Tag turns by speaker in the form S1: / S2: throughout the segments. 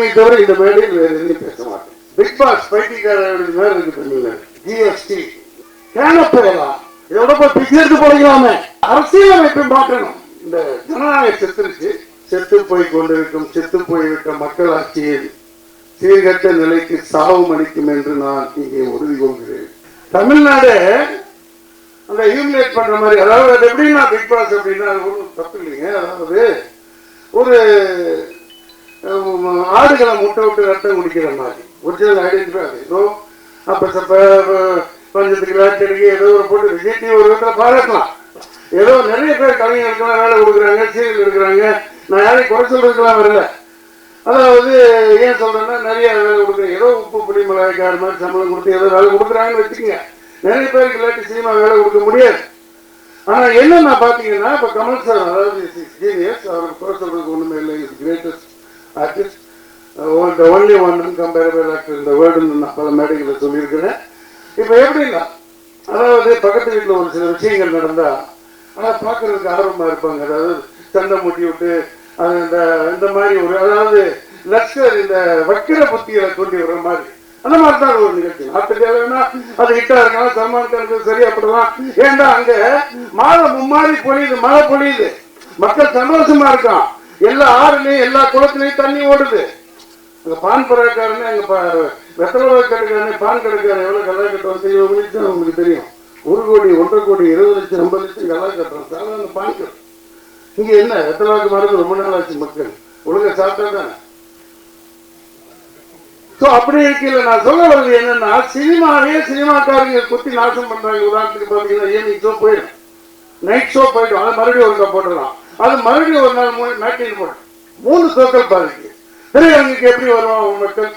S1: உண்மையை தவிர இந்த மேடையில் வேறு எதுவும் பேச மாட்டேன். பிக் பாஸ் பைத்தியக்காரர் மேல இருக்கு பண்ணல ஜிஎஸ்டி கேன போகலாம் இதோட போய் பிச்சை எடுத்து போடலாமே. அரசியலமைப்பை மாற்றணும். இந்த ஜனநாயக செத்துருச்சு செத்து போய் கொண்டிருக்கும் செத்து போய்விட்ட மக்கள் ஆட்சியில் சீர்கட்ட நிலைக்கு சாவும் அளிக்கும் என்று நான் இங்கே உறுதி கொள்கிறேன் தமிழ்நாடு அந்த ஹியூமிலேட் பண்ற மாதிரி அதாவது அது எப்படின்னா பிக் பாஸ் அப்படின்னா ஒன்றும் தப்பு இல்லைங்க. அதாவது ஒரு ஆடுகளை முட்டை விட்டு ரத்தம் குடிக்கிற மாதிரி. ஒரிஜினல் ஐடென்டிஃபை அது. ஏதோ அப்ப பஞ்சத்துக்கு லாட்டரிக்கு ஏதோ ஒரு போட்டு விஜய்டி ஒரு விதத்தில் பாராட்டலாம். ஏதோ நிறைய பேர் கலைஞர்களுக்கெல்லாம் வேலை கொடுக்குறாங்க சீரியல் எடுக்கிறாங்க. நான் யாரையும் குறை சொல்றதுக்கெல்லாம் வரல. அதாவது ஏன் சொல்றேன்னா நிறைய வேலை கொடுக்குறேன் ஏதோ உப்பு புளி மிளகாய்க்கார மாதிரி சம்பளம் கொடுத்து ஏதோ வேலை கொடுக்குறாங்கன்னு வச்சுக்கோங்க. நிறைய பேருக்கு இல்லாட்டி சினிமா வேலை கொடுக்க முடியாது. ஆனா நான் பார்த்தீங்கன்னா இப்போ கமல் சார் அதாவது ஜீனியஸ் அவர் குறை சொல்றதுக்கு ஒண்ணுமே இல்லை. Is greatest artist the only one comparable actor இந்த வேர்டுன்னு நான் பல மேடைகளில் சொல்லியிருக்கிறேன் இப்போ எப்படின்னா அதாவது பக்கத்து வீட்டில் ஒரு சில விஷயங்கள் நடந்தா ஆனால் பார்க்கறதுக்கு ஆர்வமாக இருப்பாங்க அதாவது சண்டை முட்டி விட்டு அது இந்த இந்த மாதிரி ஒரு அதாவது லஷ்கர் இந்த வக்கிர புத்திகளை தூண்டி விடுற மாதிரி அந்த மாதிரி தான் ஒரு நிகழ்ச்சி ஆஸ்திரேலியாவினா அது ஹிட்டா இருக்கலாம் சல்மான் கானுக்கு சரியா படலாம் ஏண்டா அங்க மாலை மும்மாறி பொழியுது மழை பொழியுது மக்கள் சந்தோஷமா இருக்கான் எல்லா ஆறுலயும் எல்லா குளத்துலயும் தண்ணி ஓடுது. அந்த பான் பராக்காரனே அங்க வெத்தலை கடைக்காரனே பான் கடைக்காரன் எவ்வளவு கல்லா கட்டுவாங்க இருபது லட்சம் உங்களுக்கு தெரியும். ஒரு கோடி ஒன்றரை கோடி இருபது லட்சம் ஐம்பது லட்சம் கல்லா கட்டுறான். சாதாரண பான் கடை. இங்க என்ன வெத்தலாக்கு மருந்து ரொம்ப நாள் ஆச்சு மக்கள். ஒழுங்கா சாப்பிட்டா தானே? அப்படி இருக்கையில் நான் சொல்ல வர்றது என்னன்னா சினிமாவே சினிமாக்காரங்க குத்தி நாசம் பண்றாங்க. உதாரணத்துக்கு பார்த்தீங்கன்னா ஈவினிங் ஷோ போயிடும். நைட் ஷோ போயிடும். அதை மறுபடியும் ஒருக்கா போட்டுடலாம். அது மறுபடியும் ஒரு நாள் மூணு மேட்டில் போடும் மூணு சொற்கள் பாதிக்கு திரையரங்குக்கு எப்படி வருவான் மக்கள்?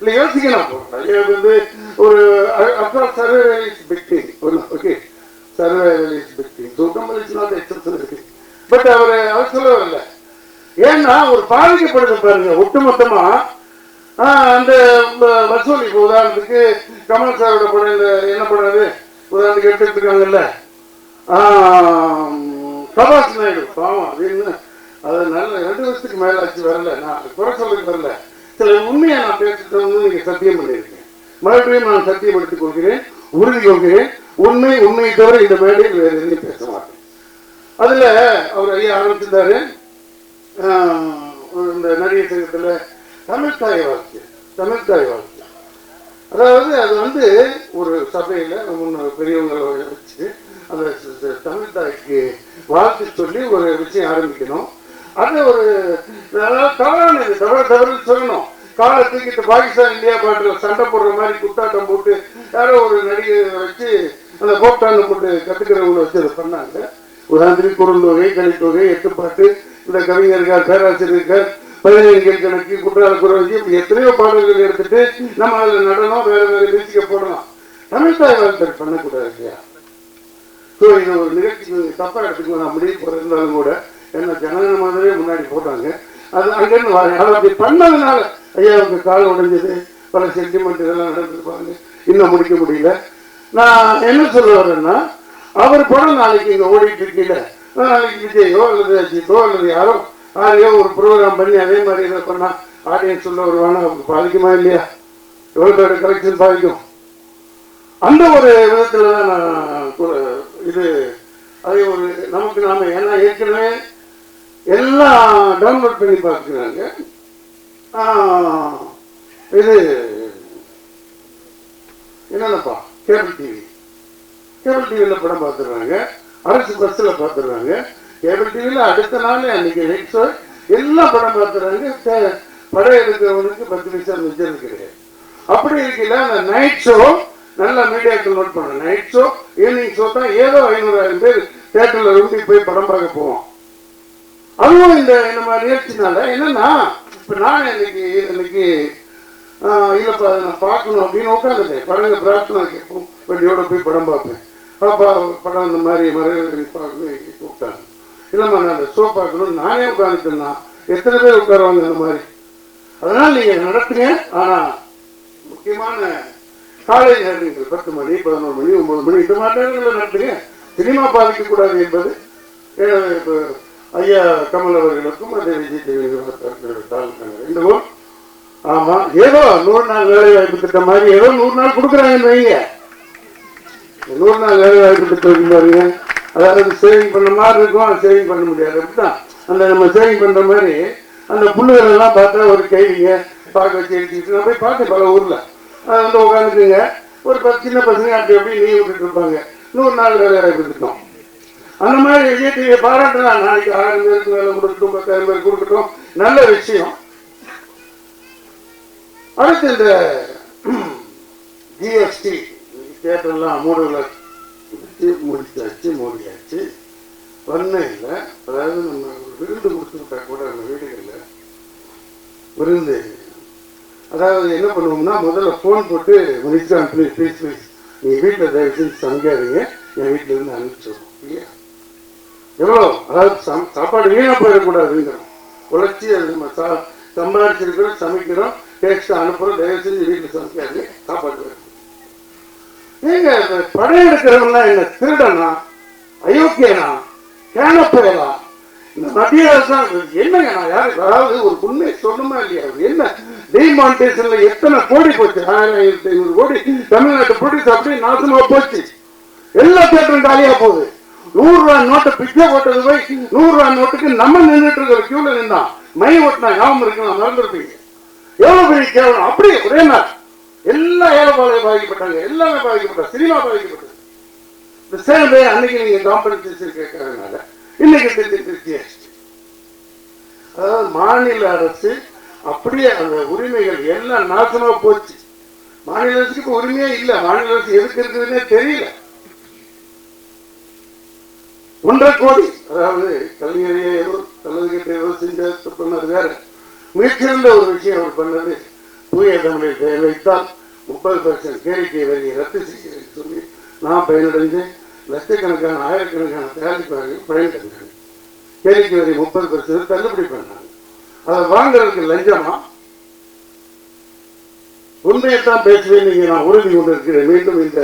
S1: இல்லை யோசிக்கலாம் இது வந்து ஒரு அப்புறம் சர்வைவல் பிக்டி ஒரு ஓகே. சர்வைவல் பிக்டி பிக் இருக்கு? பட் அவர் அவர் சொல்லவில்லை. ஏன்னா ஒரு பாதிக்கப்படுது பாருங்க ஒட்டுமொத்தமா. ஆஹ், அந்த வ- வசூல் இப்போ உதாரணத்துக்கு கமல் சாரோட படம் இந்த என்ன படம் அது? உதாரணத்துக்கு எடுத்துருக்காங்கல்ல ஆஹ், பிரபாஸ் நாயுடு. பாவம் அப்படின்னு அது நல்ல ரெண்டு வருஷத்துக்கு மேல ஆச்சு வரல. நான் குறை சொல்லுக்கு வரல. சில உண்மையை நான் பேசிட்டு வந்து நீங்க சத்தியம் பண்ணியிருக்கேன் மறுபடியும் நான் சத்தியம் எடுத்துக் கொள்கிறேன் உறுதி கொள்கிறேன். உண்மை உண்மையை தவிர இந்த மேடையில் வேறு எதுவும் பேச மாட்டேன். அதுல அவர் ஐயா ஆரம்பிச்சிருந்தாரு. ஆஹ், இந்த நடிகை சங்கத்துல தமிழ் தாய் வாழ்க்கை தமிழ் தாய் வாழ்க்கை அதாவது அது வந்து ஒரு சபையில முன்ன பெரியவங்களை வச்சு அந்த தமிழ் தாய்க்கு வாழ்த்து சொல்லி ஒரு விஷயம் ஆரம்பிக்கணும். அது ஒரு தவறான இது தவறு தவறு சொல்லணும். காலை தூக்கிட்டு பாகிஸ்தான் இந்தியா பாட்டில் சண்டை போடுற மாதிரி குத்தாட்டம் போட்டு யாரோ ஒரு நடிகை வச்சு அந்த போட்டான்னு போட்டு கத்துக்கிறவங்களை வச்சு அதை பண்ணாங்க. உதாரணத்துக்கு குறுந்தொகை கலித்தொகை எட்டுப்பாட்டு இந்த கவிஞர்கள் பேராசிரியர்கள் பதினேழு கணக்கு குற்றால குறவஞ்சி எத்தனையோ பாடல்கள் எடுத்துட்டு நம்ம அதில் நடனம் வேற வேற மியூசிக்கை போடலாம். தமிழ் தாய் பண்ணக்கூடாது இல்லையா? ஸோ இது ஒரு நிகழ்ச்சி தப்பாக எடுத்துக்கணும் நான் முடிவு போட்டிருந்தாலும் கூட என்ன ஜனன மாதிரியே முன்னாடி போட்டாங்க. அது அங்கேருந்து வர அப்படி பண்ணதுனால ஐயாவுக்கு கால் உடைஞ்சது. பல சென்டிமெண்ட் இதெல்லாம் நடந்திருப்பாங்க. இன்னும் முடிக்க முடியல. நான் என்ன சொல்ல வரேன்னா அவர் படம் நாளைக்கு இங்கே ஓடிட்டு இருக்கீங்க நாளைக்கு விஜயோ அல்லது அஜித்தோ அல்லது யாரோ யாரையோ ஒரு ப்ரோக்ராம் பண்ணி அதே மாதிரி இதை பண்ணா ஆடியன்ஸ் உள்ள வருவானா? அவங்க பாதிக்குமா இல்லையா? எவ்வளோ பேர் கலெக்ஷன் பாதிக்கும்? அந்த ஒரு விதத்துல தான் நான் இது அதை ஒரு நமக்கு நாம ஏன்னா ஏற்கனவே எல்லாம் டவுன்லோட் பண்ணி பார்க்குறாங்க. இது என்னென்னப்பா? கேபிள் டிவி கேபிள் டிவியில் படம் பார்த்துடுறாங்க. அரசு பஸ்ஸில் பார்த்துடுறாங்க. கேபிள் டிவியில் அடுத்த நாள் அன்னைக்கு நைட் ஷோ எல்லாம் படம் பார்த்துடுறாங்க. படம் எடுக்கிறவனுக்கு பத்து பைசா மிச்சம் கிடையாது அப்படி இருக்கல அந்த நைட் ஷோ நல்ல மீடியாக்கள் நோட் பண்ணுறேன் நைட் ஷோ ஈவினிங் ஷோ தான் ஏதோ ஐநூறாயிரம் பேர் தேட்டர்ல ரொம்ப போய் படம் பார்க்க போவோம். அதுவும் இந்த மாதிரி நிகழ்ச்சினால என்னன்னா இப்ப நான் இன்னைக்கு இன்னைக்கு ஆஹ் பாக்கணும் நான் பார்க்கணும் அப்படின்னு உட்காந்துட்டேன். படங்க பிரார்த்தனை கேட்போம். வண்டியோட போய் படம் பார்ப்பேன். பாப்பா படம் இந்த மாதிரி மறைவு பார்க்கணும் கூப்பிட்டாங்க இல்லைம்மா நான் அந்த ஷோ பார்க்கணும் நானே உட்காந்துட்டேன்னா எத்தனை பேர் உட்காருவாங்க இந்த மாதிரி? அதனால நீங்க நடத்துங்க. ஆனா முக்கியமான காலை நேரங்கள் பத்து மணி பதினோரு மணி ஒன்பது மணி இந்த மாதிரி நேரங்களில் நடத்துங்க சினிமா பாதிக்கக்கூடாது என்பது எனது ஐயா கமல் அவர்களுக்கும் அதே விஜய் ஆமா ஏதோ நூறு நாள் வேலை வாய்ப்பு திட்டம் மாதிரி ஏதோ நூறு நாள் கொடுக்குறாங்கன்னு வைங்க நூறு நாள் வேலை வாய்ப்பு திட்டம் இருக்கு பாருங்க. அதாவது சேவிங் பண்ண மாதிரி இருக்கும் அது சேவிங் பண்ண முடியாது. அப்படிதான் அந்த நம்ம சேவிங் பண்ற மாதிரி அந்த புல்லுகள் எல்லாம் பார்த்தா ஒரு கைவிங்க பார்க்க வச்சு நான் போய் பார்த்தேன் பல ஊர்ல. வந்து உட்காந்துக்குங்க ஒரு பத்து சின்ன பசங்க அப்படி அப்படி நீ விட்டுட்டு இருப்பாங்க. நூறு நாள் வேலை வாய்ப்பு அந்த மாதிரி விஜய் பாராட்டலாம் நாளைக்கு ஆயிரம் பேருக்கு வேலை கொடுக்கட்டும் பத்தாயிரம் பேர் கொடுக்கட்டும். நல்ல விஷயம். அடுத்து இந்த ஜிஎஸ்டி கேட்டெல்லாம் மூணு வச்சு முடிச்சாச்சு மூடியாச்சு. இல்லை அதாவது நம்ம ஒரு விருந்து கூட அந்த வீடுகளில் விருந்து அதாவது என்ன பண்ணுவோம்னா முதல்ல ஃபோன் போட்டு மினிஸ்டர் ப்ளீஸ் ப்ளீஸ் ப்ளீஸ் நீங்கள் வீட்டில் தயவு செஞ்சு சமைக்காதீங்க. என் வீட்டில் இருந்து அனுப்பிச்சிடுவோம் இல்லையா? எவ்வளோ அதாவது சம் சாப்பாடு வீணாக போயிடக்கூடாதுங்கிறோம். உழைச்சி அது நம்ம சா சம்பாதிச்சிருக்கிறோம் சமைக்கிறோம் டேஸ்ட் அனுப்புகிறோம் தயவு செஞ்சு வீட்டில் சமைக்காதீங்க. சாப்பாடு வேணும். நீங்க இந்த படம் என்ன திருடனா? அயோக்கியனா? கேனப்பயலா இந்த மத்திய அரசாங்கம் என்னங்க நான் யாரு? அதாவது ஒரு உண்மை சொல்லுமா இல்லையா? என்ன? டிமான்டேஷன்ல எத்தனை கோடி போச்சு? ஆயிரத்தி ஐநூறு கோடி. தமிழ்நாட்டு ப்ரொடியூஸ் அப்படியே நாசமா போச்சு. எல்லா தேட்டரும் காலியா போகுது. நூறு ரூபாய் நோட்டை பிச்சை போட்டது போய் நூறு ரூபாய் நோட்டுக்கு நம்ம நின்றுட்டு இருக்கிற கியூல நின்றான் மை ஓட்டினா ஞாபகம் இருக்கு நான் மறந்துருப்பீங்க. எவ்வளவு பெரிய கேவலம்? அப்படியே ஒரே நாள். எல்லா ஏழைப்பாளையம் பாதிக்கப்பட்டாங்க. எல்லாமே பாதிக்கப்பட்டாங்க. சினிமா பாதிக்கப்பட்டது. இந்த சேலம் பேர் அன்னைக்கு நீங்க காம்பன்சேஷன் கேட்கறதுனால இன்னைக்கு திருத்தி ஜிஎஸ்டி அதாவது மாநில அரசு அப்படியே அந்த உரிமைகள் எல்லாம் நாசமா போச்சு. மாநில அரசுக்கு உரிமையே இல்லை. மாநில அரசு எதுக்கு இருக்குதுன்னே தெரியல. ஒன்றரை கோடி. அதாவது கலைஞரையே ஏதோ கிட்ட ஏதோ செஞ்ச பண்ணது வேற. மிகச்சிறந்த ஒரு விஷயம் அவர் பண்ணது தூய தமிழை பெயர் வைத்தால் முப்பது பர்சன்ட் கேளிக்கை வரியை ரத்து செய்கிறேன் சொல்லி நான் பயனடைஞ்சேன் லட்சக்கணக்கான ஆயிரக்கணக்கான தயாரிப்பாளர்கள் பயனடைந்தாங்க கேளிக்கை வரி முப்பது பர்சன்ட் தள்ளுபடி பண்ணாங்க. அதை வாங்குறதுக்கு லஞ்சமா? உண்மையைத்தான் பேசுவேன் நீங்க நான் உறுதி கொண்டிருக்கிறேன். மீண்டும் இந்த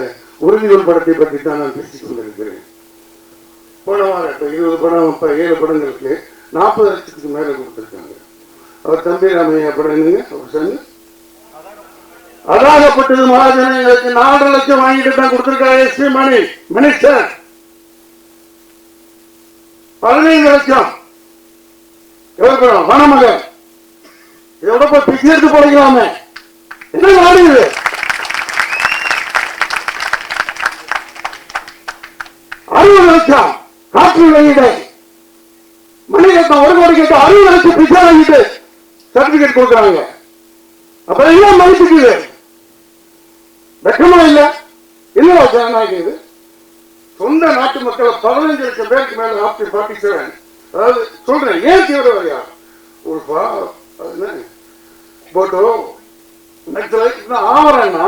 S1: உறுதிகள் படத்தை பற்றி தான் நான் பேசிக் கொண்டிருக்கிறேன். போன வாரம் இப்போ இருபது படம் இப்போ ஏழு படங்களுக்கு நாற்பது லட்சத்துக்கு மேலே கொடுத்துருக்காங்க. அவர் தம்பி ராமையா படம் அவர் சொன்ன? அதாகப்பட்டது மகாஜனங்களுக்கு நாலரை லட்சம் வாங்கிட்டு தான் கொடுத்திருக்காரு எஸ்பி மணி மினிஸ்டர் பதினைந்து லட்சம். எவ்வளவு வனமகன் இதோட போய் பிச்சை எடுத்து போடலாமே என்ன நாடு இது? அறுபது லட்சம் காற்று வெளியிடை மணிரத்னம் ஒரு கோடி கேட்டு அறுபது லட்சம் பிச்சை வாங்கிட்டு சர்டிபிகேட் கொடுக்குறாங்க. அப்புறம் என்ன மதிப்புக்கு இது? வெக்கமா இல்ல? என்ன ஜனநாயகம் இது? சொந்த நாட்டு மக்களை பதினஞ்சு லட்சம் பேருக்கு மேல ஆப்டி ஃபார்ட்டி செவன் அதாவது சொல்றேன். ஏன் தீவிரவாதியா ஒரு பா- அது என்ன? போட்டோ நக்சலைட்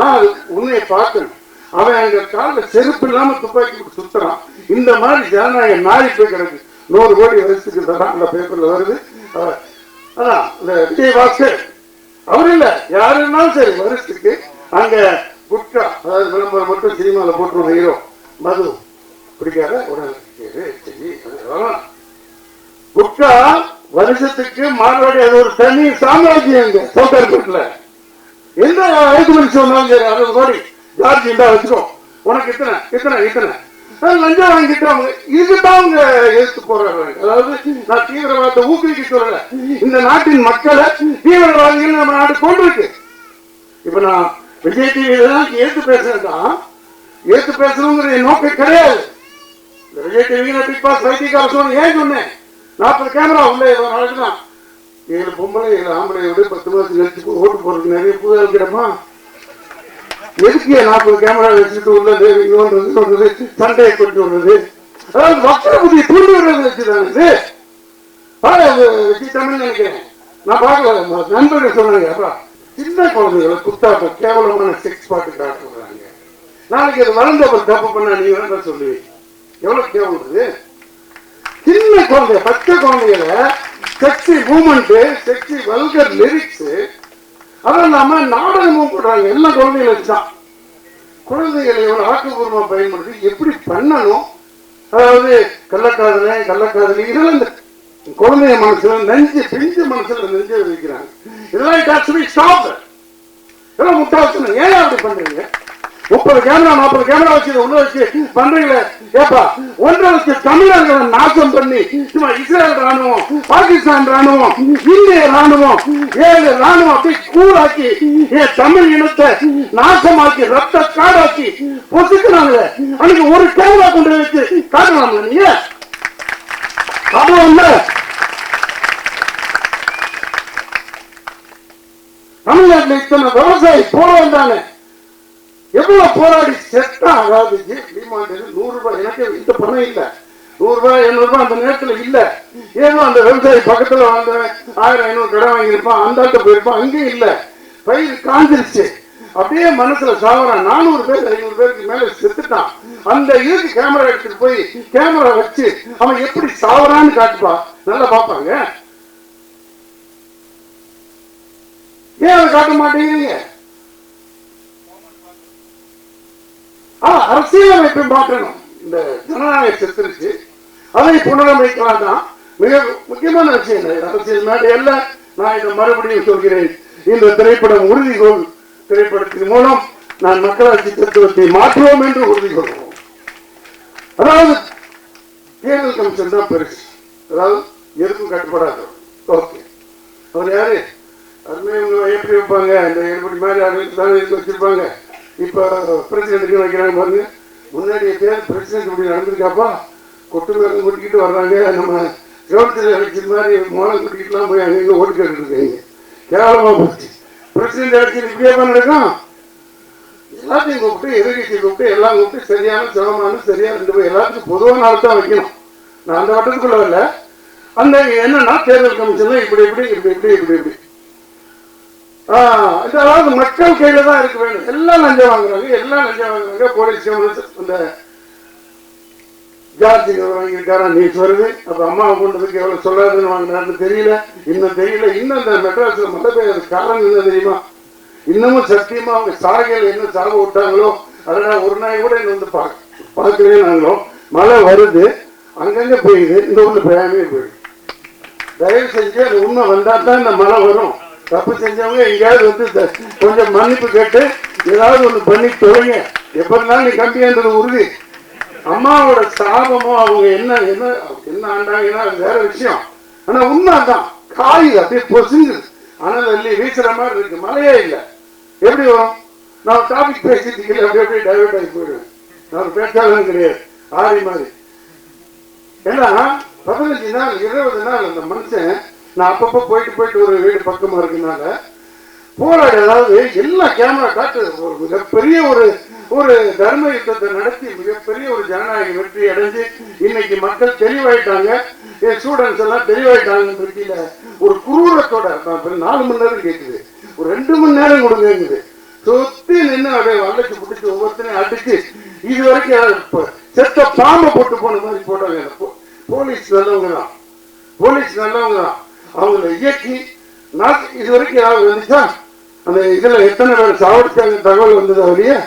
S1: அது உண்மையை பார்க்கணும். அவன் எங்க காலில் செருப்பு இல்லாம துப்பாக்கி சுத்துறான். இந்த மாதிரி ஜனநாயக நாய் போய் கிடக்கு. நூறு கோடி வயசுக்கு தரான் அந்த பேப்பர்ல வருது. அஹ், அதான் இந்த விஜய் அவர் இல்ல. யாருன்னாலும் சரி வருஷத்துக்கு அங்க குட்கா அதாவது விளம்பரம் மட்டும் சினிமாவில் போட்டுருவோம் ஹீரோ. மது பிடிக்காத உடனே சரி சரி அதெல்லாம் குட்கா வருஷத்துக்கு மார்வாடி அது ஒரு தனி சாம்ராஜ்யம் இங்க சவுகார்பேட்டில் எந்த ஏற்றுமதி சொன்னாலும் சரி அறுபது கோடி ஜார்ஜ் இந்தா வச்சுக்கோ. உனக்கு இத்தனை இத்தனை இத்தனை லஞ்சம் வாங்கிட்டு அவங்க இதுதான் அவங்க எதிர்த்து போறாங்க அதாவது நான் தீவிரவாதத்தை ஊக்குவிக்க சொல்லல. இந்த நாட்டின் மக்களை தீவிரவாதிகள் நம்ம நாடு கொண்டிருக்கு இப்ப நான் விஜய் டிவி தான் ஏத்து பேசுறதுதான் ஏத்து பேசணுங்கிற என் நோக்கம் கிடையாது. விஜய் டிவி பிக் பாஸ் வைத்தியக்கார சொன்ன ஏன் சொன்னேன்? நாற்பது கேமரா உள்ள ஏதோ நடக்குதான் ஏழு பொம்பளை ஏழு ஆம்பளை விட பத்து மாதத்துக்கு கழிச்சு ஓட்டு போறதுக்கு நிறைய புது இருக்கிறப்பா எதுக்கு நாற்பது கேமரா வச்சுட்டு உள்ளது இன்னொன்று சொல்றது சண்டையை கொண்டு வர்றது? அதாவது மக்கள் புத்தி தூண்டி வர்றது வச்சுதானே இது வச்சுட்டாங்கன்னு நினைக்கிறேன். நான் பார்க்கல ம- நண்பர்கள் சொன்னாங்க அப்பா. சின்ன குழந்தைகளை குத்தாப்ப கேவலமான செக்ஸ் பாட்டு காட்டுறாங்க நாளைக்கு அது வளர்ந்த அப்புறம் தப்பு பண்ணா நீ வேண்டாம் சொல்லுவீங்க எவ்வளவு கேவலம் சின்ன குழந்தை பச்சை குழந்தைகளை sexy moment sexy vulgar lyrics அதுவும் இல்லாம நாடகமும் போடுறாங்க. எல்லா குழந்தைகளும் தான் குழந்தைகளை எவ்வளவு ஆக்கப்பூர்வமா பயன்படுத்தி எப்படி பண்ணணும்? அதாவது கள்ளக்காதலை கள்ளக்காதலி இதெல்லாம் இந்த குழந்தைய மனசுல நெஞ்சு பிஞ்சு மனசுல நெஞ்சு வைக்கிறாங்க. இதெல்லாம் டாக்ஸ் ஸ்டாப் இதெல்லாம் முட்டாள்தனம். ஏன் அப்படி பண்றீங்க? முப்பது கேமரா நாற்பது கேமரா வச்சு உள்ள வச்சு பண்றீங்களே? ஏப்பா ஒன்றரை தமிழர்களை நாசம் பண்ணி இஸ்ரேல் ராணுவம் பாகிஸ்தான் ராணுவம் இந்திய ராணுவம் ஏழு ராணுவம் அப்படி கூடாக்கி என் தமிழ் இனத்தை நாசமாக்கி ரத்த காடாக்கி பொசுக்கிறாங்க அன்னைக்கு ஒரு கேமரா கொண்டு வச்சு காட்டலாம்ல நீங்க காட்டலாம்ல தமிழ்நாட்டில் இத்தனை விவசாயி போட வந்தாங்க எவ்வளவு போராடி செத்தா அதாவது நூறு ரூபாய் எனக்கு இந்த பணம் இல்ல. நூறு ரூபாய் எழுநூறு ரூபாய் அந்த நேரத்துல இல்ல. ஏதோ அந்த விவசாயி பக்கத்துல வாழ்ந்தவன் ஆயிரம் ஐநூறு கடை வாங்கியிருப்பான் அந்த ஆட்ட போயிருப்பான் அங்கேயும் இல்ல. பயிர் காஞ்சிருச்சு. அப்படியே மனசுல சாவறான் நானூறு பேர் ஐநூறு பேருக்கு மேல செத்துட்டான். அந்த இதுக்கு கேமரா எடுத்துட்டு போய் கேமரா வச்சு அவன் எப்படி சாவறான்னு காட்டுப்பா. நல்லா பாப்பாங்க ஏன் காட்ட மாட்டேங்கிறீங்க? ஆ, அரசியலமைப்பை மாற்றணும் இந்த ஜனநாயக செத்துருச்சு அதை புனரமைக்கலாம் தான் மிக முக்கியமான விஷயம் அரசியல் மேடையல்ல நான் இதை மறுபடியும் சொல்கிறேன். இந்த திரைப்படம் உறுதிகோள் திரைப்படத்தின் மூலம் நான் மக்களாட்சி தத்துவத்தை மாற்றுவோம் என்று உறுதி கொள்வோம். அதாவது தேர்தல் கமிஷன் தான் பெருசு. அதாவது எதுக்கும் கட்டுப்படாது. ஓகே. அவர் யாரு? அருமையை எப்படி வைப்பாங்க இந்த எப்படி மாதிரி ஆளுங்க வச்சிருப்பாங்க. இப்போ பிரசிடென்ட்டுக்கு வைக்கிறாங்க பாருங்க. முன்னாடி எப்பயாவது பிரசிடென்ட் இப்படி நடந்திருக்காப்பா? கொட்டு மேலே கொட்டிக்கிட்டு வர்றாங்க. நம்ம கவர்மெண்ட்டில் எலெக்ஷன் மாதிரி மோளம் கொட்டிக்கிட்டுலாம் போய் அங்கே ஓட்டு கேட்டுட்டு இருக்காங்க. கேவலமாக போச்சு. பிரசிடென்ட் எலெக்ஷன் இப்படியே நடக்கும்? எல்லாத்தையும் கூப்பிட்டு எதிர்கட்சி கூப்பிட்டு எல்லாம் கூப்பிட்டு சரியான சிரமமான சரியா ரெண்டு பேர் எல்லாத்துக்கும் பொதுவான ஆள் தான் வைக்கணும். நான் அந்த வட்டத்துக்குள்ள வரல. அந்த என்னன்னா தேர்தல் கமிஷன்ல இப்படி இப்படி இப்படி இப்படி இப்படி இப்படி. அதாவது மக்கள் கையில தான் இருக்க வேண்டும் எல்லாம் லஞ்சம் வாங்குறாங்க எல்லாம் லஞ்சம் வாங்குறாங்க. போலீஸ் அந்த ஜார்ஜ் வாங்கியிருக்காரா நியூஸ் வருது. அப்ப அம்மாவை கொண்டதுக்கு எவ்வளவு சொல்லாதுன்னு வாங்கினாருன்னு தெரியல. இன்னும் தெரியல. இன்னும் அந்த மெட்ராஸ்ல மழை பெய்யறது காரணம் என்ன தெரியுமா? இன்னமும் சத்தியமா அவங்க சாகையில் என்ன சாக விட்டாங்களோ அதெல்லாம் ஒரு நாய் கூட என்ன வந்து பார்க்க பார்க்கவே நாங்களும் மழை வருது. அங்கங்க பெய்யுது. இந்த ஊர்ல பெய்யாமே போயிடுது. தயவு செஞ்சு அது உண்மை வந்தா தான் இந்த மழை வரும். தப்பு செஞ்சவங்க எங்கேயாவது வந்து கொஞ்சம் மன்னிப்பு கேட்டு ஏதாவது ஒண்ணு பண்ணி தொழுங்க எப்படினாலும் இருந்தாலும் நீ கம்பின்றது உறுதி. அம்மாவோட சாபமோ அவங்க என்ன என்ன என்ன ஆண்டாங்கன்னா அது வேற விஷயம். ஆனா உண்மை தான் காய் அப்படியே பொசுங்குது ஆனால் அள்ளி வீசுற மாதிரி இருக்கு. மழையே இல்லை. எப்படி வரும்? நான் டாபிக் பேசிட்டு அப்படியே அப்படியே டைவர்ட் ஆகி போயிடுவேன். நான் ஒரு கிடையாது. ஆரி மாதிரி. ஏன்னா பதினஞ்சு நாள் இருபது நாள் அந்த மனுஷன் நான் அப்பப்போ போயிட்டு போயிட்டு ஒரு வீடு பக்கமா இருக்கனால போராடி அதாவது எல்லா கேமரா காட்டு ஒரு மிகப்பெரிய ஒரு ஒரு தர்ம யுத்தத்தை நடத்தி மிகப்பெரிய ஒரு ஜனநாயக வெற்றி அடைஞ்சு இன்னைக்கு மக்கள் தெளிவாயிட்டாங்க. என் ஸ்டூடெண்ட்ஸ் எல்லாம் தெளிவாயிட்டாங்கன்னு இருக்கீங்க ஒரு குரூரத்தோட நான் நாலு மணி நேரம் கேட்குது ஒரு ரெண்டு மணி நேரம் கொடுங்கங்குது. சுத்தி நின்று அப்படியே வளைச்சு பிடிச்சி ஒவ்வொருத்தனையும் அடிச்சு இது வரைக்கும் செத்த பாம்பை போட்டு போன மாதிரி போட்டாங்க போலீஸ் நல்லவங்க தான். போலீஸ் நல்லவங்க தான். அவங்கள இயக்கி நான் இது வரைக்கும் யாரும் வந்துச்சா அந்த இதுல எத்தனை பேர் சாவடிச்சாங்க தகவல் வந்தது வெளியே?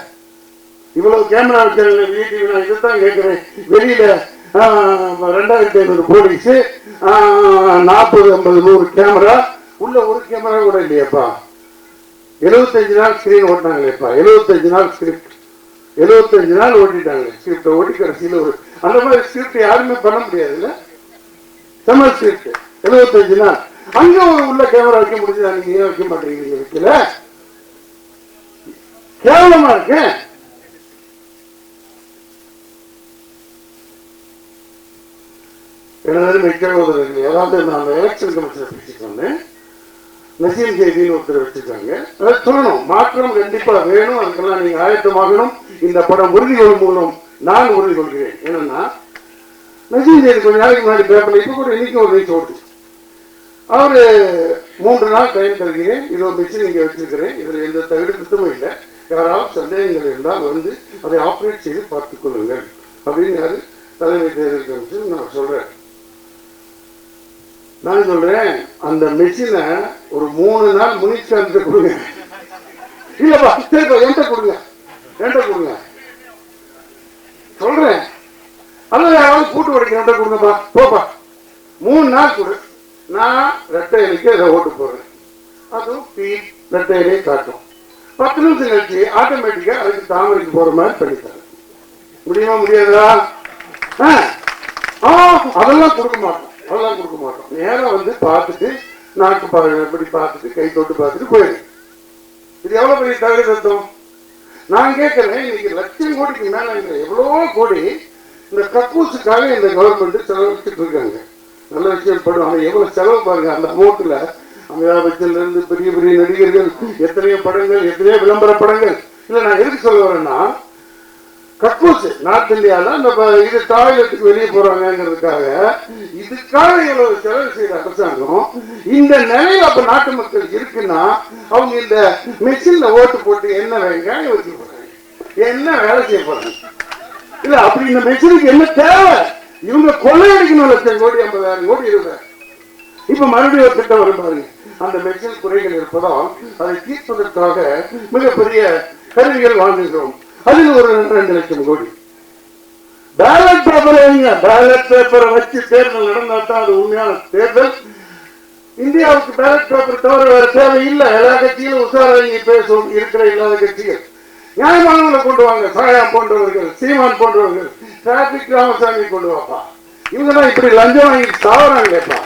S1: இவ்வளவு கேமரா வச்சாங்க வீட்டுக்கு நான் இதைத்தான் கேட்குறேன். வெளியில ஆஹ், ரெண்டாயிரத்தி ஐநூறு போலீஸ் நாற்பது ஐம்பது நூறு கேமரா உள்ள ஒரு கேமரா கூட இல்லையாப்பா. எழுபத்தஞ்சு நாள் ஸ்கிரீன் ஓட்டினாங்களேப்பா. எழுபத்தஞ்சு நாள் ஸ்கிரிப்ட் எழுபத்தஞ்சு நாள் ஓட்டிட்டாங்க. ஸ்கிரிப்டை ஓட்டி கடைசியில் ஒரு அந்த மாதிரி ஸ்கிரிப்ட் யாருமே பண்ண முடியாதுல்ல? சமர் ஸ்கிரிப்ட் எழுபத்தஞ்சு நாள் அங்க உள்ள கேமரா வைக்க முடிஞ்சதா? நீங்க ஏன் வைக்க மாட்டேங்கிறீங்க வைக்கல கேவலமா இருக்கு. எனது மிக்க ஏதாவது நான் எலெக்ஷன் கமிஷன் பேசிக்கொண்டேன் நசீம் செய்தின்னு ஒருத்தர் வச்சுருக்காங்க. அதை சொல்லணும். மாற்றம் கண்டிப்பா வேணும். அதுக்கெல்லாம் நீங்க ஆயத்தமாகணும். இந்த படம் உறுதி கொள்ளும் மூலம் நான் உறுதி கொள்கிறேன் என்னன்னா நசீம் செய்தி கொஞ்ச நாளைக்கு முன்னாடி பேப்பர் இப்போ கூட இன்னைக்கு ஒரு நியூஸ் ஓட்டுச்சு அவரு மூன்று நாள் டைம் தருகிறேன் இது ஒரு மிஷின் இங்கே வச்சிருக்கிறேன். இதுல எந்த தகுதி திட்டமும் இல்லை. யாராவது சந்தேகங்கள் இருந்தால் வந்து அதை ஆப்ரேட் செய்து பார்த்துக் கொள்ளுங்கள். அப்படின்னு யாரு தலைமை தேர்தல் கமிஷன் நான் சொல்றேன் நான் சொல்றேன் அந்த மெஷினை ஒரு மூணு நாள் முனிஸ்கார்ட்ட கொடுங்க. இல்லப்பா சரிப்பா என்கிட்ட கொடுங்க. என்கிட்ட கொடுங்க. சொல்றேன். அல்லது யாராவது கூட்டு வரைக்கும் என்கிட்ட கொடுங்கப்பா. போப்பா. மூணு நாள் கொடு. நான் ரெட்டை இலைக்கு ஓட்டு போடுறேன். அதுவும் பி ரெட்டை காட்டும். பத்து நிமிஷம் கழிச்சு ஆட்டோமேட்டிக்காக அதுக்கு தாமரைக்கு போகிற மாதிரி பண்ணித்தரேன் முடியுமா முடியாதா? ஆ. ஆ, அதெல்லாம் கொடுக்க மாட்டோம். அதெல்லாம் கொடுக்க மாட்டோம். நேரா வந்து பார்த்துட்டு நாட்டு பா எப்படி பார்த்துட்டு கை தொட்டு பார்த்துட்டு போயிடு. இது எவ்வளோ பெரிய தகுதி தத்துவம் நான் கேட்கிறேன் இன்னைக்கு லட்சம் கோடிக்கு மேல இந்த எவ்வளவோ கோடி இந்த கக்கூசுக்காக இந்த கவர்மெண்ட் செலவழிச்சுட்டு இருக்காங்க. நல்ல விஷயம் படுவாங்க எவ்வளவு செலவு பாருங்க அந்த அமௌண்ட்ல அமிதாப் பச்சன்ல இருந்து பெரிய பெரிய நடிகர்கள் எத்தனையோ படங்கள் எத்தனையோ விளம்பர படங்கள். இல்ல நான் எதுக்கு சொல்ல வரேன்னா கக்கூஸ் நார்த் இந்தியால நம்ம இது டாய்லெட்டுக்கு வெளியே போறாங்கிறதுக்காக இதுக்காக இவ்வளவு செலவு செய்த அரசாங்கம் இந்த நிலையில அப்ப நாட்டு மக்கள் இருக்குன்னா அவங்க இந்த மிஷின்ல ஓட்டு போட்டு என்ன வெங்காயம் வச்சு போறாங்க என்ன வேலை செய்ய போறாங்க? இல்ல அப்படி இந்த மிஷினுக்கு என்ன தேவை? இவங்க கொள்ளையடிக்கணும் லட்சம் கோடி ஐம்பதாயிரம் கோடி இருபதாயிரம் இப்ப மறுபடியும் ஒரு திட்டம் வரும் பாருங்க. அந்த மெஷின் குறைகள் இருப்பதால் அதை தீர்ப்பதற்காக மிகப்பெரிய கருவிகள் வாங்குகிறோம். அதில் ஒரு ரெண்டு லட்சம் கோடி. பேலட் பேப்பர் வைங்க பேலட் பேப்பரை வச்சு தேர்தல் நடந்தா அது உண்மையான தேர்தல். இந்தியாவுக்கு பேலட் பேப்பர் தவிர வேற தேவை இல்லை. எல்லா கட்சியிலும் உஷாராங்கி பேசும் இருக்கிற இல்லாத கட்சிகள். நியாயமானவங்களை கொண்டு வாங்க. சாயம் போன்றவர்கள் சீமான் போன்றவர்கள் டிராபிக் ராமசாமி கொண்டு வாப்பா. இவங்க இப்படி லஞ்சம் வாங்கி சாவறாங்கப்பா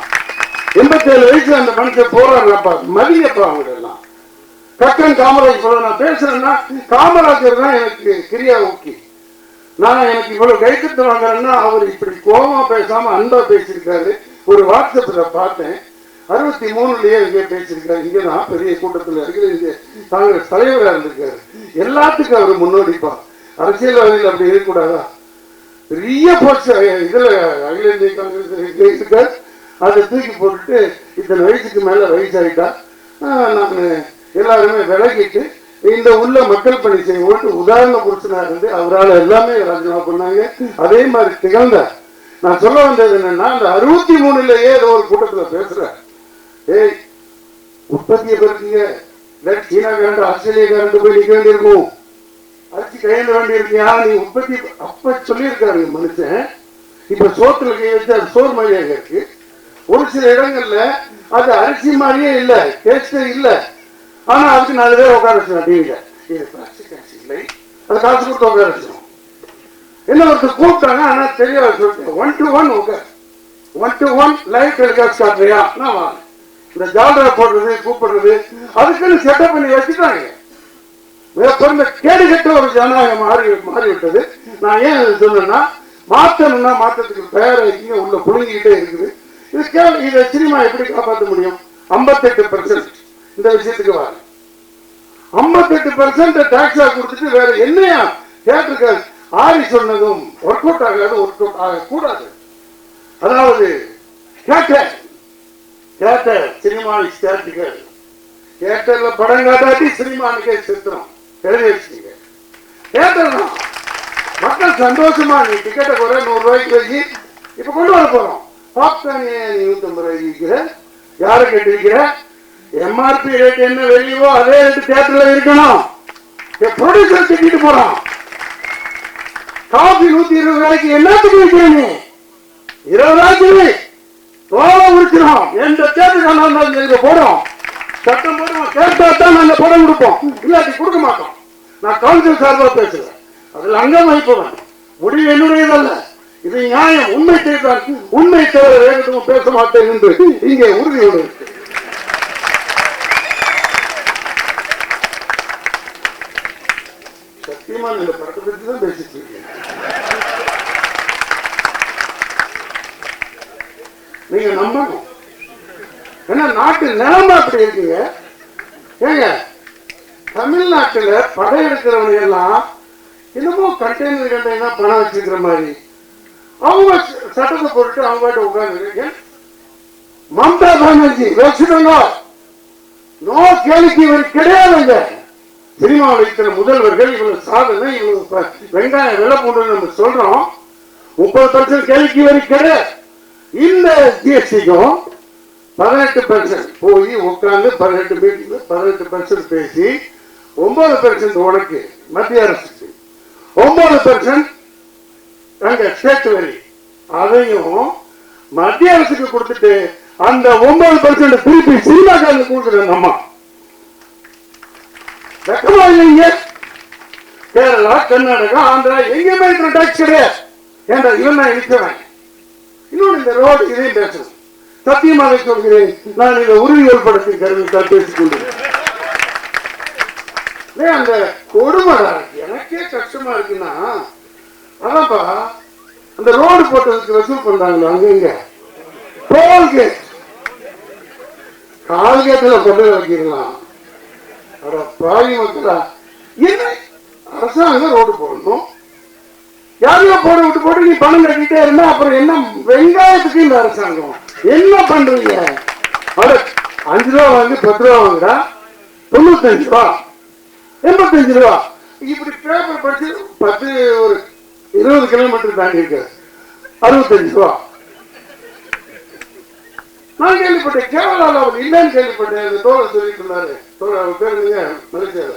S1: எண்பத்தேழு வயசுல அந்த மனுஷன் போறாங்கப்பா மதியப்பா அவங்க எல்லாம் கக்கன் காமராஜ் சொல்ல நான் பேசுறேன்னா காமராஜர் தான் எனக்கு கிரியா ஊக்கி. நான் எனக்கு இவ்வளவு கைத்தட்டு வாங்குறேன்னா அவர் இப்படி கோபமா பேசாம அன்பா பேசியிருக்காரு. ஒரு வாட்ஸ்அப்ல பார்த்தேன். அறுபத்தி மூணுலயே இங்கே பேசியிருக்காரு இங்கதான் பெரிய கூட்டத்துல இருக்கிற இங்கே காங்கிரஸ் தலைவரா இருந்திருக்காரு. எல்லாத்துக்கும் அவர் முன்னோடிப்பா அரசியல்வாதிகள் அப்படி இருக்கக்கூடாதா? பெரிய போஸ்ட் இதுல அகில இந்திய காங்கிரஸ் இருக்கார். அதை தூக்கி போட்டுட்டு இத்தனை வயசுக்கு மேல வயசாயிட்டா நான் எல்லாருமே விலகிட்டு இந்த உள்ள மக்கள் பணி செய்வோம் உதாரண புருஷனா இருந்து அவரால் எல்லாமே ராஜினாமா பண்ணாங்க. அதே மாதிரி திகழ்ந்தார். நான் சொல்ல வந்தது என்னன்னா அந்த அறுபத்தி மூணுலயே ஏதோ ஒரு கூட்டத்துல பேசுறேன் ஏய் உற்பத்தியை பெருக்குங்க இல்லாட்டி சீனாக்காரன் ஆஸ்திரேலியாக்காரன் போய் நிக்க வேண்டியிருக்கும் அரிசி கையில் வேண்டியிருக்கியா? நீ உற்பத்தி அப்ப சொல்லியிருக்காரு மனுஷன். இப்ப சோத்துல கை வச்சு அது சோறு மாதிரியாக இருக்கு? ஒரு சில இடங்கள்ல அது அரிசி மாதிரியே இல்ல டேஸ்டே இல்ல. ஆனா அதுக்கு நாலு பேர் உட்கார வச்சு டிவியில இது பிளாஸ்டிக் இல்லை. அது காசு கொடுத்து உட்கார வச்சோம் என்ன ஒருத்தர் கூப்பிட்டாங்க ஆனா தெரியாது சொல்லிட்டு ஒன் டு ஒன் உட்கார். One to one live telecast காட்டுறியா நான் வாங்க. இந்த ஜால்ரா போடுறது கூப்பிடுறது அதுக்குன்னு செட்டப் பண்ணி வச்சுட்டாங்க. மிகப்பெருந்த கேடு கட்ட ஒரு ஜனநாயகம் மாறி மாறிவிட்டது. நான் ஏன் சொன்னேன்னா மாற்றணும்னா மாற்றத்துக்கு பெயரை இங்க உள்ள புழுங்கிக்கிட்டே இருக்குது. இது கேள்வி இதை சினிமா எப்படி காப்பாற்ற முடியும்? ஐம்பத்தெட்டு பர்சன்ட் இந்த விஷயத்துக்கு வர ஐம்பத்தெட்டு பர்சன்ட் டாக்ஸா கொடுத்துட்டு வேற என்னையா கேட்டிருக்க ஆரி சொன்னதும் ஒர்க் அவுட் ஆகாது ஒர்க் அவுட் ஆகக்கூடாது. அதாவது கேட்டர் கேட்டர் சினிமா கேட்டுகள் தியேட்டர்ல படம் காட்டாட்டி சினிமானுக்கே சித்திரம். எழுதி வச்சுக்கீங்க தியேட்டர் தான் மக்கள் சந்தோஷமா நீ டிக்கெட்டை குறை நூறு ரூபாய்க்கு வச்சு இப்ப கொண்டு வர போறோம். பாப்கார்ன் ஏன் நீ நூத்தம்பது ரூபாய்க்கு விற்கிற. யாரை கேட்டு விற்கிற? எம்ஆர்பி ரேட் என்ன வெளியவோ அதே ரேட்டு தியேட்டர்ல இருக்கணும். ப்ரொடியூசர் திட்டிட்டு போறான். காஃபி நூத்தி இருபது ரூபாய்க்கு என்னத்துக்கு விற்கிற நீ? இருபது ரூபாய்க்கு தோலை உரிச்சிடும் எந்த தேட்டருக்கு இருந்தாலும் இங்க போடும் சட்டம் போடுவோம். கேட்டா தான் நாங்க படம் கொடுப்போம். இல்லாட்டி கொடுக்க மாட்டோம். நான் கவுன்சில் சார்பாக பேசுறேன் அதில் அங்கம் வைப்பவன் முடிவு என்னுடையதல்ல இது நியாயம். உண்மை செய்தான் உண்மை தவிர பேச மாட்டேன் என்று இங்கே உறுதியோடு இருக்கு சத்தியமா இந்த படத்தை பற்றி தான் பேசிட்டு நீங்க நம்பணும். ஏன்னா நாட்டு நிலைமை அப்படி இருக்குங்க. ஏங்க தமிழ்நாட்டுல படையெடுக்கிறவங்க எல்லாம் என்னமோ கண்டெய்னர் கண்டெய்னர் பணம் வச்சுக்கிற மாதிரி. அவங்க சட்டத்தை பொருட்டு அவங்க பாட்டு உட்கார்ந்து மம்தா பானர்ஜி வெஸ்ட் நோ கேள்விக்கு இவர் கிடையாதுங்க. சினிமாவில் இருக்கிற முதல்வர்கள் இவ்வளவு சாதனை இவ்வளவு வெங்காயம் விலை போட்டு நம்ம சொல்றோம். முப்பது பர்சன்ட் கேள்விக்கு இவர் கிடையாது. இந்த ஜிஎஸ்டிக்கும் பதினெட்டு பர்சன்ட் போய் உட்காந்து பதினெட்டு மீட்டிங்ல பதினெட்டு பர்சன்ட் பேசி ஒன்பது பர்சன்ட் உனக்கு மத்திய அரசுக்கு. ஒன்பது பர்சன்ட் அங்க ஸ்டேட் வரி. அதையும் மத்திய அரசுக்கு கொடுத்துட்டு அந்த ஒன்பது பர்சன்ட் திருப்பி சினிமாக்காரங்க கொடுக்குறேன் அம்மா. வெக்கமா இல்லைங்க. கேரளா கர்நாடகா ஆந்திரா எங்கேயுமே இருக்கிற டாக்ஸ் கிடையாது. ஏன்டா இவன் நான் இழுக்கிறேன் இன்னொன்று இந்த ரோடு இதையும் பேசணும் சத்தியமாக சொல்கிறேன் நான் இந்த உறுதிகள் படத்தை கருவித்தால் பேசிக் கொண்டிருக்கிறேன் ஏன் அந்த கொடுமை எனக்கே கஷ்டமா இருக்குன்னா அதான்ப்பா அந்த ரோடு போட்டதுக்கு வசூல் பண்றாங்களா அங்கங்க கால் கால்கேட்ல கொண்டு வைக்கலாம் அட பாவி மக்களா என்ன? அரசாங்கம் ரோடு போடணும். யாரையோ போட விட்டு போட்டு நீ பணம் கட்டிட்டே இருந்தா அப்புறம் என்ன வெங்காயத்துக்கு இந்த அரசாங்கம்? என்ன பண்றீங்க? அட அஞ்சு ரூபா வாங்கி பத்து ரூபா வாங்க தொண்ணூத்தஞ்சு ரூபா. எண்பத்தஞ்சு ரூபா. இப்படி பேப்பர் படிச்சு பத்து ஒரு இருபது கிலோமீட்டர் தாண்டி இருக்கு. அறுபத்தஞ்சு ரூபா. நான் கேள்விப்பட்டேன். கேரளாவில் அவர் இல்லைன்னு கேள்விப்பட்டேன். அந்த தோழர் சொல்லிட்டு இருந்தாரு தோழர் அவர் பேர் நீங்க மலேசியால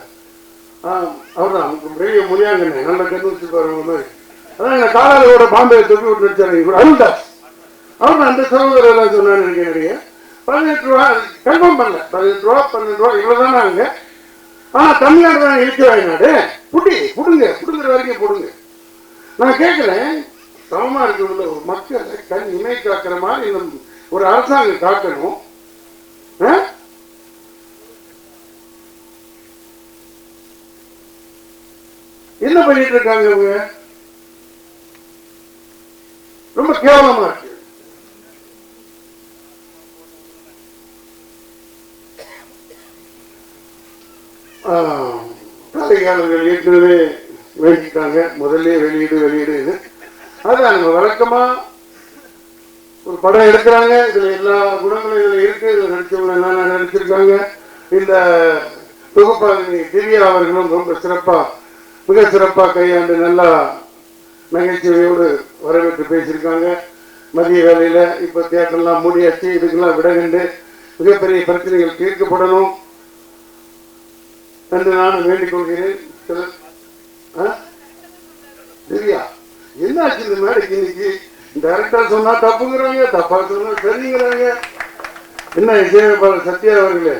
S1: அவர் தான் பெரிய மொழியாங்கண்ணே நல்ல கண்ணு வச்சுருப்பாரு மாதிரி அதான் எங்க பாம்பே தொப்பி விட்டு வச்சாரு. இவர் அருள்தாஸ். அவர் அந்த சகோதரர் சொன்னான்னு நினைக்கிறீங்க. பதினெட்டு ரூபா கன்ஃபார்ம் பண்ணல. பதினெட்டு ரூபா பன்னெண்டு ரூபா இவ்வளவுதானே அங்க? ஆனால் தமிழ்நாடு தான் இருக்கு வாங்கினாடு புடி புடுங்க புடுங்குற வரைக்கும் புடுங்க. நான் கேட்குறேன் சமமா இருக்கிற ஒரு மக்களை கண் இமை காக்கிற மாதிரி இந்த ஒரு அரசாங்கம் காக்கணும். ஆ? என்ன பண்ணிட்டு இருக்காங்க அவங்க ரொம்ப கேவலமா இருக்கு. கலைஞர்கள் ஏற்கனவே வேண்டிட்டாங்க முதல்ல வெளியீடு வெளியீடு இது. அதான் நம்ம வழக்கமா ஒரு படம் எடுக்கிறாங்க. இதுல எல்லா குணங்களும் இதுல இருக்கு. இதுல நடிச்சவங்க என்னென்ன நடிச்சிருக்காங்க. இந்த தொகுப்பாளினி திவ்யா அவர்களும் ரொம்ப சிறப்பா மிக சிறப்பா கையாண்டு நல்லா நகைச்சுவையோடு வரவேற்று பேசியிருக்காங்க. மதிய வேலையில இப்ப தியேட்டர்லாம் மூடியாச்சு. இதுக்கெல்லாம் விடகண்டு மிகப்பெரிய பிரச்சனைகள் தீர்க்கப்படணும். என்று நான் வேண்டிக் கொள்கிறேன். சரியா? என்னாச்சு இந்த மேடைக்கு இன்னைக்கு? டைரக்டா சொன்னா தப்புங்கிறாங்க தப்பா சொன்னா சரிங்கிறாங்க. என்ன இசையமைப்பாளர் சத்யா அவர்களே?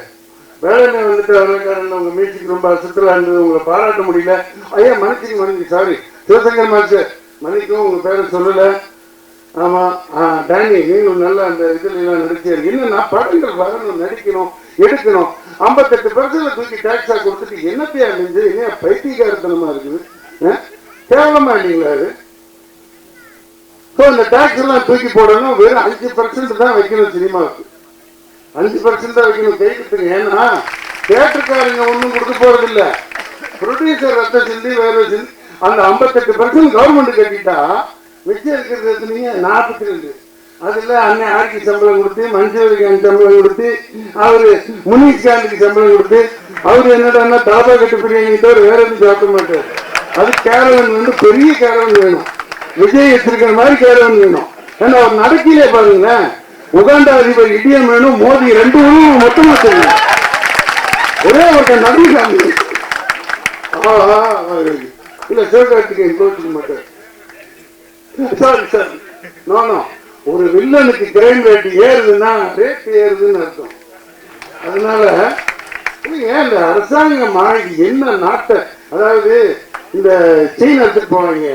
S1: வேலை வந்துட்டு அவர்களுக்காரன் உங்க மியூசிக் ரொம்ப சுற்றுலா இருந்தது உங்களை பாராட்ட முடியல. ஐயா மன்னிச்சிங்க மன்னிச்சு சாரி சிவசங்கர் மாஸ்டர் மன்னிக்கவும் உங்க பேரை சொல்லல. ஆமா டேனி நீங்களும் நல்லா அந்த இதுல எல்லாம் நடிச்சீங்க என்னன்னா படங்கள் வரணும் நடிக்கணும் எடுக்கணும். ஐம்பத்தெட்டு பர்சன்ட் தூக்கி டாக்ஸா கொடுத்துட்டு என்னத்தையா இருந்துச்சு என்ன பைத்தியகாரத்தனமா இருக்குது? ஆ? கேவலமா இல்லைங்களா அது? ஸோ இந்த டேக்ஸ் எல்லாம் தூக்கி போடணும். வெறும் அஞ்சு பர்சன்ட் தான் வைக்கணும் சினிமாவுக்கு. அஞ்சு பர்சன்ட் தான் வைக்கணும் கைப்பற்றுங்க ஏன்னா தேட்டருக்காரங்க ஒன்றும் கொடுக்க போறதில்லை. ப்ரொடியூசர் ரத்த சிந்தி வேற சிந்தி அந்த ஐம்பத்தெட்டு பர்சன்ட் கவர்மெண்ட் கட்டிட்டா மிச்சம் இருக்கிறது எத்தனைங்க நாற்பத்தி ரெண்டு அதுல அண்ணன் ஆட்சி சம்பளம் கொடுத்து மஞ்சள் சம்பளம் கொடுத்து அவரு முனி காந்திக்கு சம்பளம் கொடுத்து அவரு என்னடா தாபா கட்டு பிரியாணி தவிர வேற எதுவும் சாப்பிட மாட்டார். அது கேரளன் வந்து பெரிய கேரளன் வேணும். விஜய் வச்சிருக்கிற மாதிரி கேரளன் வேணும். ஏன்னா அவர் நடக்கையிலே பாருங்களேன். உகாண்டா அதிபர் இடியம் வேணும் மோடி ரெண்டு உருவம் மொத்தமா செய்யணும் ஒரே ஒருத்தர் நடந்துக்காங்க இல்ல சிவகார்த்திகேயன் கோச்சுக்க மாட்டார் சாரி சாரி. நோ ஒரு வில்லனுக்கு கிரைம் ரேட் ஏறுதுன்னா ரேட் ஏறுதுன்னு அர்த்தம். அதனால ஏன் இந்த அரசாங்கம் ஆகி என்ன நாட்டை? அதாவது இந்த செயின் எடுத்துட்டு போவாங்க.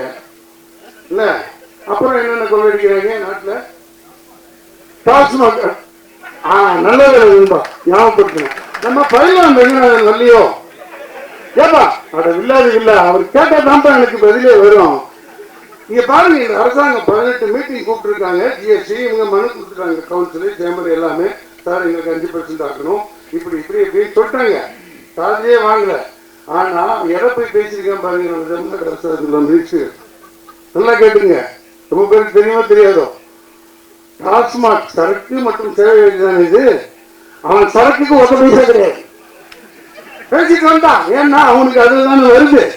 S1: இல்ல? அப்புறம் என்னென்ன கொள்ளடிக்கிறாங்க நாட்டுல? டாஸ்மாக். ஆ நல்ல விரும்பா உண்டா ஞாபகப்படுத்தணும் நம்ம பயிலாம் வெங்கநாதன் வரலையோ ஏப்பா அட இல்லாது இல்ல. அவர் கேட்டா தான்ப்பா எனக்கு பதிலே வரும். இங்க பாருங்க இந்த அரசாங்கம் பதினெட்டு மீட்டிங் கூப்பிட்டுருக்காங்க. ஜிஎஸ்டி இவங்க மனு கொடுத்துருக்காங்க கவுன்சில் சேம்பர் எல்லாமே. சார் எங்களுக்கு அஞ்சு பர்சன்ட் ஆக்கணும். இப்படி இப்படி இப்படி சொல்லிட்டாங்க. சார்ஜே வாங்கல. ஆனா எதை போய் பேசியிருக்கேன் பாருங்க அரசாங்கத்தில் நல்லா கேட்டுங்க. ரொம்ப பேருக்கு தெரியுமோ தெரியாதோ? டாஸ்மாக் சரக்கு மற்றும் சேவை தான் இது. அவன் சரக்குக்கு ஒத்த பைசா கிடையாது. பேசிட்டு வந்தான். ஏன்னா அவனுக்கு அதுதானே வருது.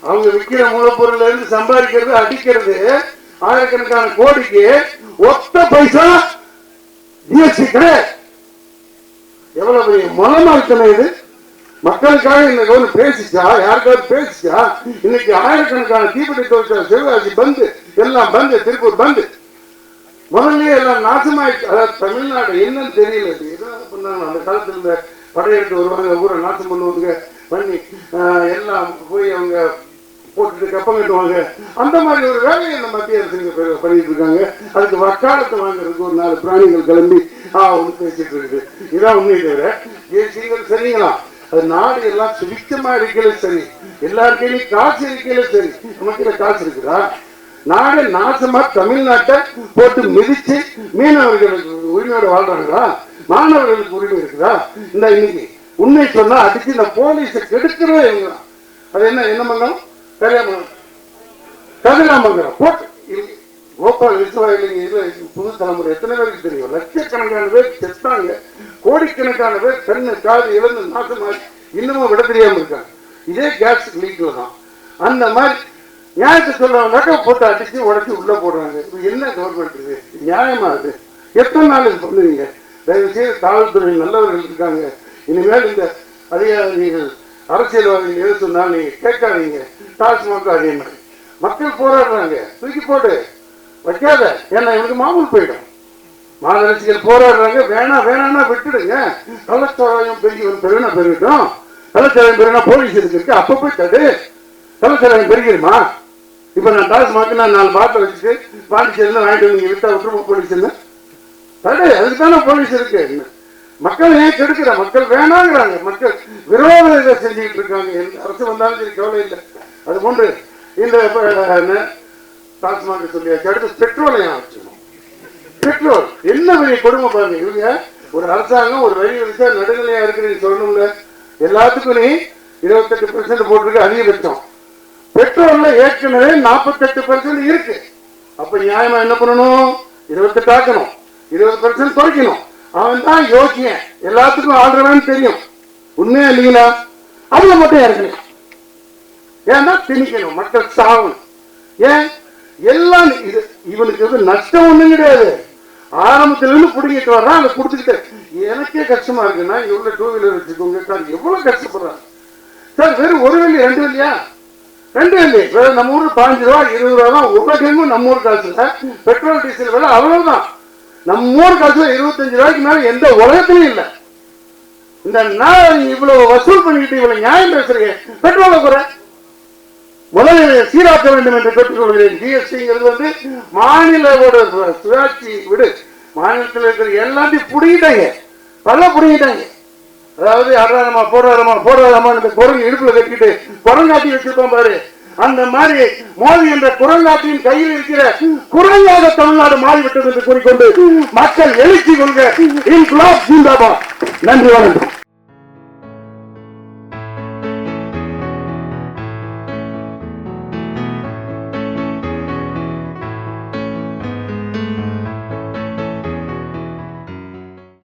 S1: அவங்க விற்கிற மூலப்பொருள்ல இருந்து சம்பாதிக்கிறது அடிக்கிறது ஆயிரக்கணக்கான கோடிக்கு ஒத்த பைசா ஜிஎஸ்டி கிடையாது. எவ்வளவு பெரிய மனமா இருக்கணும் இது? மக்களுக்காக இந்த கவர்மெண்ட் பேசிச்சா? யாருக்காவது பேசிச்சா? இன்னைக்கு ஆயிரக்கணக்கான தீப்பெட்டி தொழிற்சாலை சிவகாசி பந்து எல்லாம் பந்து திருப்பூர் பந்து. முதல்ல எல்லாம் நாசமாயிடுச்சு அதாவது தமிழ்நாடு என்னன்னு தெரியல. இது பண்ணாங்க. அந்த காலத்துல படையெடுத்து வருவாங்க ஊரை நாட்டம் பண்ணுவாங்க பண்ணி எல்லாம் போய் அவங்க போட்டுட்டு கப்பம் கட்டுவாங்க. அந்த மாதிரி ஒரு வேலையை நம்ம மத்திய அரசு பண்ணிட்டு இருக்காங்க. அதுக்கு வக்காலத்தை வாங்குறதுக்கு ஒரு நாலு பிராணிகள் கிளம்பி ஆ ஒன்று பேசிட்டு இருக்கு. இதான் உண்மை தவிர தேசியங்கள் சரிங்களா? அது நாடு எல்லாம் சுபிச்சமா இருக்கிறது சரி. எல்லாருக்கையும் காசு இருக்கிறது சரி. நமக்கு காசு இருக்குதா? நாடு நாசமா தமிழ்நாட்டை போட்டு மிதிச்சு மீனவர்கள் உரிமையோடு வாழ்றாங்களா? மாணவர்களுக்கு உரிமை இருக்குதா? இந்த இன்னைக்கு உண்மை சொன்னா அடிச்சு இந்த போலீஸை கெடுக்கிறதே இவங்க அது என்ன என்ன மங்கலம் கரியாமங்கலம் கதிராமங்கலம் போட்டு. கோபால் விஸ்வாயிலிங்க இதுல புது தலைமுறை. எத்தனை பேருக்கு தெரியும்? லட்சக்கணக்கான பேர் செத்தாங்க. கோடிக்கணக்கான பேர் கண்ணு காது இழந்து நாசமாகி இன்னமும் விட தெரியாம இருக்காங்க. இதே கேஸ் லீக்ல தான். அந்த மாதிரி நியாயத்தை சொல்றவங்க போட்டு அடிச்சு உடச்சி உள்ள போடுறாங்க. என்ன கவர்மெண்ட் இது? நியாயமா இது எத்தனை நாள் இது பண்ணுவீங்க? தயவுசெய்து காவல்துறை நல்லவர்கள் இருக்காங்க. இனிமேல் இந்த அதிகாரிகள் அரசியல்வாதிகள் எது சொன்னாலும் நீங்க கேட்காதீங்க. டாஸ்மாக அதே மாதிரி. மக்கள் போராடுறாங்க. தூக்கி போடு வைக்காத. ஏன்னா இவனுக்கு மாமூல் போயிடும். மாநகராட்சிகள் போராடுறாங்க. வேணாம் வேணாம்னா விட்டுடுங்க. கள்ளச்சாராயம் பெருகி பெருனா பெருகட்டும். கள்ளச்சாராயம் பெருனா போலீஸ் இருக்கு அப்போ அப்ப போய் தடு. கள்ளச்சாராயம் பெருகிருமா இப்ப நான் டாஸ்மாக் நான் நாலு பாட்டில் வச்சுட்டு பாண்டிச்சேரியில் வாங்கிட்டு வந்து நீங்க விட்டா விட்டுருமா போலீஸ்ன்னு தடு அதுக்கு தானே போலீஸ் இருக்கு? மக்கள் ஏன் கெடுக்கிற? மக்கள் வேணாங்கிறாங்க. மக்கள் விரோத இதை செஞ்சுக்கிட்டு இருக்காங்க. எந்த அரசு வந்தாலும் சரி கவலை இல்லை. அது போன்று இந்த டாஸ்மாக சொல்லியாச்சு. அடுத்து பெட்ரோலையும் வச்சுக்கணும் பெட்ரோல். என்ன பெரிய கொடுமை பாருங்க. இவங்க ஒரு அரசாங்கம் ஒரு வழி வச்சா நடுநிலையா இருக்குன்னு சொல்லணும்ல. எல்லாத்துக்கும் நீ இருபத்தெட்டு பெர்சென்ட் போட்டிருக்க அதிகபட்சம். பெட்ரோல்ல ஏற்கனவே நாற்பத்தெட்டு பெர்சென்ட் இருக்கு. அப்ப நியாயமா என்ன பண்ணணும்? இருபத்தெட்டு ஆக்கணும். இருபது பர்சன்ட் குறைக்கணும். அவன் தான் யோக்கியன் எல்லாத்துக்கும் ஆடுறவன்னு தெரியும். உண்மையா இல்லைங்களா? அதுல மட்டும் இறக்கணும் ஏன்னா திணிக்கணும். மக்கள் சாகணும். ஏன்? எல்லாம் இது இவனுக்கு வந்து நஷ்டம் ஒண்ணும் கிடையாது. ஆரம்பத்துல இருந்து பிடிங்கிட்டு வர்றான் அதை கொடுத்துக்கிட்டு எனக்கே கஷ்டமா இருக்குன்னா இவ்வளவு டூ வீலர் வச்சுக்கோங்க. சார் எவ்வளவு கஷ்டப்படுறாங்க சார் வெறும் ஒரு வெள்ளி ரெண்டு வெள்ளியா? ரெண்டு வெள்ளி. வேற நம்ம ஊர் பாஞ்சு ரூபா இருபது ரூபா தான். உலகமும் நம்ம ஊர் காசுல பெட்ரோல் டீசல் விலை அவ்வளவுதான். நம்ம ஊர் காசுல இருபத்தஞ்சு ரூபாய்க்கு மேல எந்த உலகத்திலும் இல்லை. இந்த நாள் இவ்வளவு வசூல் பண்ணிக்கிட்டு இவ்வளவு நியாயம் பேசுறீங்க. பெட்ரோல குறை. முதலில் சீராக்க வேண்டும் என்று கேட்டுக்கொள்கிறேன். ஜிஎஸ்டிங்கிறது வந்து மாநிலோட சுயாட்சி விடு. மாநிலத்தில் இருக்கிற எல்லாத்தையும் புடிங்கிட்டாங்க. பல புடிங்கிட்டாங்க. அதாவது அடாரமா போடாதமா போடாதமா இந்த குரங்கு இடுப்புல கட்டிட்டு குரங்காட்டி வச்சிருப்போம் பாரு. அந்த மாதிரி மோதி என்ற குரங்காட்டியின் கையில் இருக்கிற குரங்காக தமிழ்நாடு மாறிவிட்டது என்று கூறிக்கொண்டு மக்கள் எழுச்சி கொள்க. நன்றி வணக்கம்.